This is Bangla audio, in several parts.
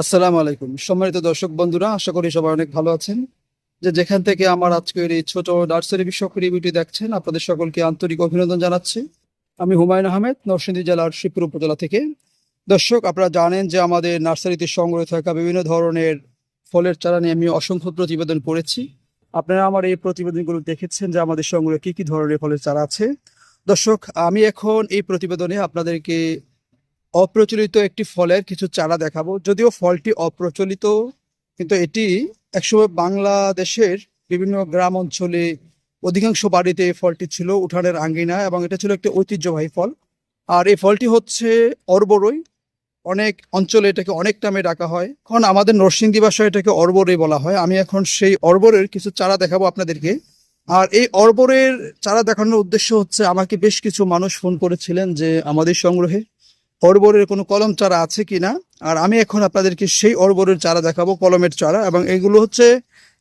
আসসালামু আলাইকুম। সম্মানিত দর্শক বন্ধুরা, আশা করি সবাই অনেক ভালো আছেন। যে যেখান থেকে আমার আজকের এই ছোট নার্সারি বিষয়ক রিভিউটি দেখছেন, আপনাদের সকলকে আন্তরিক অভিনন্দন জানাচ্ছি। আমি হুমায়ুন আহমেদ, নরসিংদী জেলার শিবপুর উপজেলা থেকে। দর্শক, আপনারা জানেন যে আমাদের নার্সারিতে সংগ্রহ থাকা বিভিন্ন ধরনের ফলের চারা নিয়ে আমি অসংখ্য প্রতিবেদন করেছি আপনারা আমার এই প্রতিবেদনগুলো দেখেছেন যে আমাদের সংগ্রহে কি কি ধরনের ফলের চারা আছে। দর্শক, আমি এখন এই প্রতিবেদনে আপনাদেরকে অপ্রচলিত একটি ফলের কিছু চারা দেখাবো। যদিও ফলটি অপ্রচলিত, কিন্তু এটি একসময় বাংলাদেশের বিভিন্ন গ্রাম অঞ্চলে অধিকাংশ বাড়িতে এই ফলটি ছিল উঠানের আঙ্গিনা এবং এটা ছিল একটি ঐতিহ্যবাহী ফল। আর এই ফলটি হচ্ছে অর্বরই। অনেক অঞ্চলে এটাকে অনেক নামে ডাকা হয়। এখন আমাদের নরসিংদী ভাষায় এটাকে অর্বরই বলা হয়। আমি এখন সেই অর্বরের কিছু চারা দেখাবো আপনাদেরকে। আর এই অর্বরের চারা দেখানোর উদ্দেশ্য হচ্ছে, আমাকে বেশ কিছু মানুষ ফোন করেছিলেন যে আমাদের সংগ্রহে অর্বরের কোনো কলম চারা আছে কি না আর আমি এখন আপনাদেরকে সেই অর্বরের চারা দেখাবো, কলমের চারা। এবং এগুলো হচ্ছে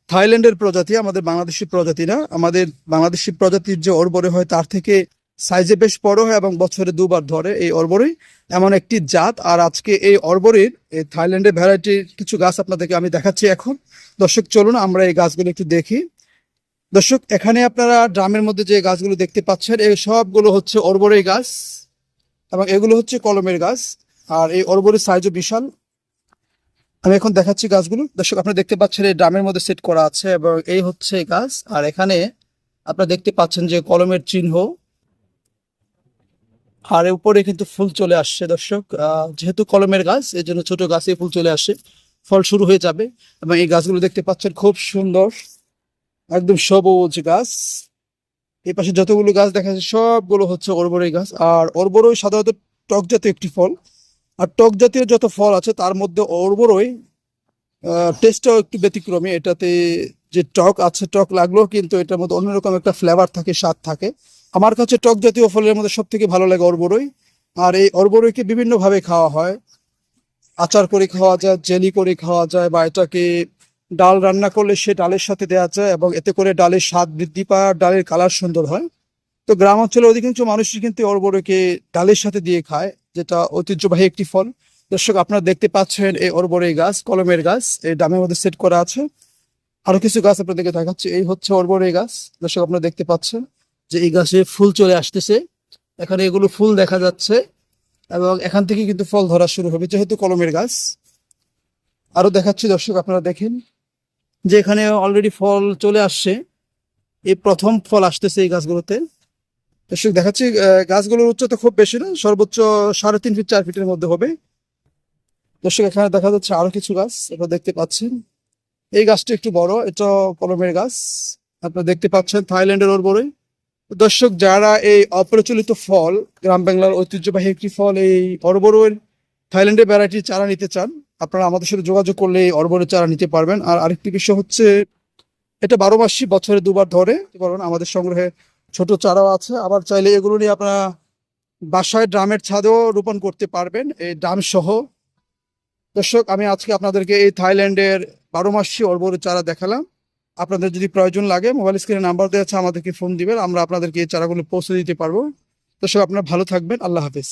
থাইল্যান্ডের প্রজাতি, আমাদের বাংলাদেশি প্রজাতি না। আমাদের বাংলাদেশি প্রজাতির যে অর্বরে হয়, তার থেকে সাইজে বেশ বড় হয় এবং বছরে দুবার ধরে এই অর্বরই। এমন একটি জাত। আর আজকে এই অর্বরের, এই থাইল্যান্ডের ভ্যারাইটির কিছু গাছ আপনাদেরকে আমি দেখাচ্ছি এখন। দর্শক, চলুন আমরা এই গাছগুলো একটু দেখি। দর্শক, এখানে আপনারা ড্রামের মধ্যে যে গাছগুলো দেখতে পাচ্ছেন, এই সবগুলো হচ্ছে অর্বরের গাছ। এবং এগুলো হচ্ছে কলমের গাছ, আর এই অর্বরের সাইজও বিশাল। আমি এখন দেখাচ্ছি গাছগুলো। দর্শক, আপনারা দেখতে পাচ্ছেন এই ড্রামের মধ্যে সেট করা আছে এবং এই হচ্ছে গাছ। আর এখানে আপনারা দেখতে পাচ্ছেন যে কলমের চিহ্ন। আর উপরে কিন্তু ফুল চলে আসছে, দর্শক। যেহেতু কলমের গাছ, এই জন্য ছোট গাছে ফুল চলে আসে। ফল শুরু হয়ে যাবে। এবং এই গাছগুলো দেখতে পাচ্ছেন খুব সুন্দর, একদম সবুজ গাছ। এই পাশে যতগুলো গাছ দেখা যাচ্ছে, সবগুলো হচ্ছে অর্বরই গাছ। আর অর্বরই সাধারণত টক জাতীয় একটি ফল। আর টক জাতীয় যত ফল আছে, তার মধ্যে অর্বরই টেস্টটাও একটু ব্যতিক্রমী। এটাতে যে টক আছে, টক লাগলেও কিন্তু এটার মধ্যে অন্যরকম একটা ফ্লেভার থাকে, স্বাদ থাকে। আমার কাছে টক জাতীয় ফলের মধ্যে সব থেকে ভালো লাগে অর্বরই। আর এই অর্বরইকে বিভিন্নভাবে খাওয়া হয়। আচার করে খাওয়া যায়, জেলি করে খাওয়া যায়, বা এটাকে ডাল রান্না করলে সে ডালের সাথে দেওয়া যায় এবং এতে করে ডালের স্বাদ বৃদ্ধি পায় ডালের কালার সুন্দর হয়। তো গ্রাম অঞ্চলে অধিকাংশ মানুষই কিন্তু অর্বরকে ডালের সাথে দিয়ে খায়, যেটা ঐতিহ্যবাহী একটি ফল। দর্শক, আপনারা দেখতে পাচ্ছেন এই অর্বরই গাছ, কলমের গাছ, এই ডামের মধ্যে সেট করা আছে। আরও কিছু গাছ আপনাদেরকে দেখাচ্ছি। এই হচ্ছে অর্বরই গাছ। দর্শক, আপনারা দেখতে পাচ্ছেন যে এই গাছে ফুল চলে আসতেছে। এখানে এগুলো ফুল দেখা যাচ্ছে এবং এখান থেকে কিন্তু ফল ধরা শুরু হবে, যেহেতু কলমের গাছ। আরও দেখাচ্ছি, দর্শক, আপনারা দেখেন। যে এখানে অলরেডি ফল চলে আসছে, এই প্রথম ফল আসতেছে এই গাছগুলোতে। দর্শক, দেখাচ্ছি গাছগুলোর উচ্চতা খুব বেশি না, সর্বোচ্চ সাড়ে তিন ফিট, চার ফিটের মধ্যে হবে। দর্শক, এখানে দেখা যাচ্ছে আরও কিছু গাছ আপনারা দেখতে পাচ্ছেন। এই গাছটি একটু বড়, এটা কলমের গাছ, আপনারা দেখতে পাচ্ছেন থাইল্যান্ডের ওর বড়ই দর্শক, যারা এই অপ্রচলিত ফল, গ্রাম বাংলার ঐতিহ্যবাহী একটি ফল, এই অরবরের থাইল্যান্ডের ভ্যারাইটির চারা নিতে চান আপনারা আমাদের সাথে যোগাযোগ করলে এই চারা নিতে পারবেন। আর আরেকটি বিষয় হচ্ছে, এটা বারো মাসই বছরে দুবার ধরে বলুন আমাদের সংগ্রহে ছোট চারাও আছে। আবার চাইলে এগুলো নিয়ে আপনারা বাসায় ড্রামের ছাদেও রোপণ করতে পারবেন, এই ড্রাম সহ। দর্শক, আমি আজকে আপনাদেরকে এই থাইল্যান্ডের বারো মাসি অর্বরের চারা দেখালাম। আপনাদের যদি প্রয়োজন লাগে, মোবাইল স্ক্রিনে নাম্বার দেওয়া আছে, আমাদেরকে ফোন দিবেন, আমরা আপনাদেরকে এই চারাগুলো পৌঁছে দিতে পারব। দর্শক, আপনারা ভালো থাকবেন, আল্লাহ হাফেজ।